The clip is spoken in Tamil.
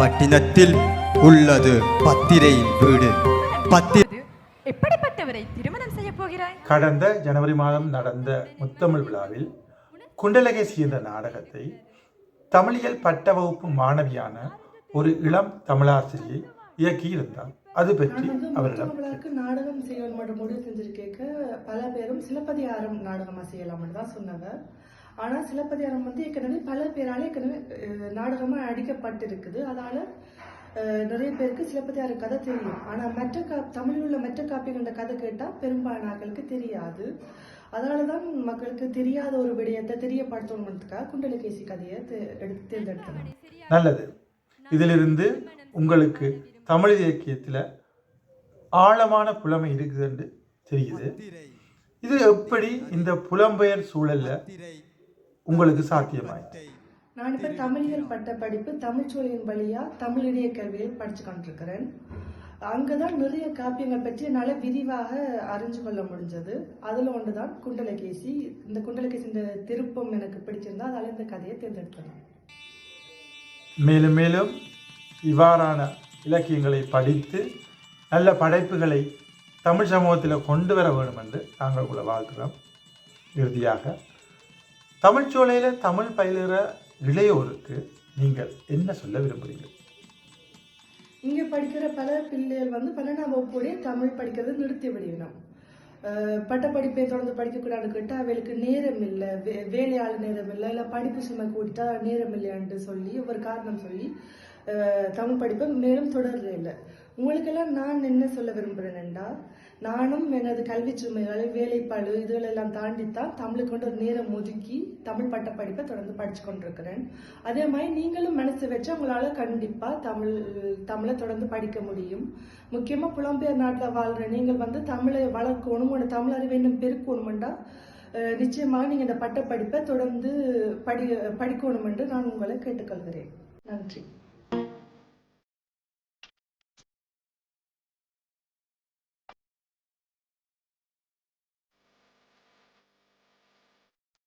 பட்டினத்தில் உள்ளது. பத்திரையின் வீடு. பத்தி எப்படிப்பட்டவரை திருமணம் செய்ய போகிறாய்? கடந்த ஜனவரி மாதம் நடந்த முத்தமிழ் விழாவில் குண்டலகேசி என்ற நாடகத்தை தமிழியல் பட்ட வகுப்பு மாணவியான ஒரு இளம் தமிழாசிரியை இயக்கியிருந்தார். அது பற்றி அவரிடம் நாடகம் செய்யணும் மட்டும் முடிவு செஞ்சிருக்கேக்க பல பேரும் சிலப்பதிகாரம் நாடகமா செய்யலாம்னு தான் சொன்னவ ஆனால் சிலப்பதிகாரம் வந்து ஏற்கனவே பல பேரால் ஏற்கனவே நாடகமாக அடிக்கப்பட்டிருக்குது. அதால் நிறைய பேருக்கு சிலப்பதிகார கதை தெரியும். ஆனால் மற்ற கா தமிழில் உள்ள மற்ற காப்பிகளோட கதை கேட்டால் பெரும்பாலானாக்களுக்கு தெரியாது. அதனால தான் மக்களுக்கு தெரியாத ஒரு விடயத்தை தெரியப்படுத்தணுங்கிறதுக்காக குண்டலகேசி கதையை தே- எடுத்து தேர்ந்தெடுத்தேன் நல்லது. இதிலிருந்து உங்களுக்கு தமிழ் இலக்கியத்தில் ஆழமான புலமை இருக்குது என்று தெரியுது. இது எப்படி இந்த புலம்பெயர் சூழலில் உங்களுக்கு சாத்தியமாயிற்று. நான் இப்ப தமிழியல் பட்ட படிப்பு தமிழ்ச்சொலியின் வழியா தமிழ் இணைய கல்வியில் படிச்சு கொண்டிருக்கிறேன். அங்கதான் நிறைய காப்பியங்கள் பற்றி என்னால விரிவாக அறிஞ்சு கொள்ள முடிஞ்சது. அதுல குண்டலகேசி. இந்த குண்டலகேசி இந்த திருப்பம் எனக்கு பிடிச்சிருந்தா அதால இந்த கதையை தேர்ந்தெடுத்தேன் மேலும் மேலும் இவ்வாறான இலக்கியங்களை படித்து நல்ல படைப்புகளை தமிழ் சமூகத்தில் கொண்டு வர வேண்டும் என்று நாங்கள் உங்களை வாழ்த்துகிறோம். இறுதியாக தமிழ்ச்சோலையில் தமிழ் பயிலுகிற இளையோருக்கு நீங்கள் என்ன சொல்ல விரும்புகிறீங்க இங்கே படிக்கிற பல பிள்ளைகள் வந்து பன்னெண்டாம் வகுப்போடய தமிழ் படிக்கிறது நிறுத்தி விடணும். பட்டப்படிப்பை தொடர்ந்து படிக்கக்கூடாதுன்னு கேட்டால் அவளுக்கு நேரம் இல்லை. வே வேலையாள் நேரம் இல்லை. இல்லை படிப்பு சுமை கூட்டிட்டா நேரம் இல்லையான்ட்டு சொல்லி ஒரு காரணம் சொல்லி தமிழ் படிப்பை மேலும் தொடர்றது இல்லை உங்களுக்கெல்லாம் நான் என்ன சொல்ல விரும்புகிறேன்டா நானும் எனது கல்வி சுமைகள் வேலைப்பாடு இதுகளெல்லாம் தாண்டித்தான் தமிழுக்கு கொண்டு ஒரு நேரம் ஒதுக்கி தமிழ் பட்ட படிப்பை தொடர்ந்து படிச்சு கொண்டிருக்கிறேன். அதே மாதிரி நீங்களும் மனசு வச்சு உங்களால் கண்டிப்பாக தமிழ் தமிழை தொடர்ந்து படிக்க முடியும். முக்கியமாக புலம்பெயர் நாட்டில் வாழ்கிற நீங்கள் வந்து தமிழை வளர்க்கணும் உங்களோட தமிழ் அறிவை இன்னும் பெருக்கணுமெண்டா நிச்சயமாக நீங்கள் இந்த பட்ட படிப்பை தொடர்ந்து படி படிக்கணும் என்று நான் உங்களை கேட்டுக்கொள்கிறேன். நன்றி.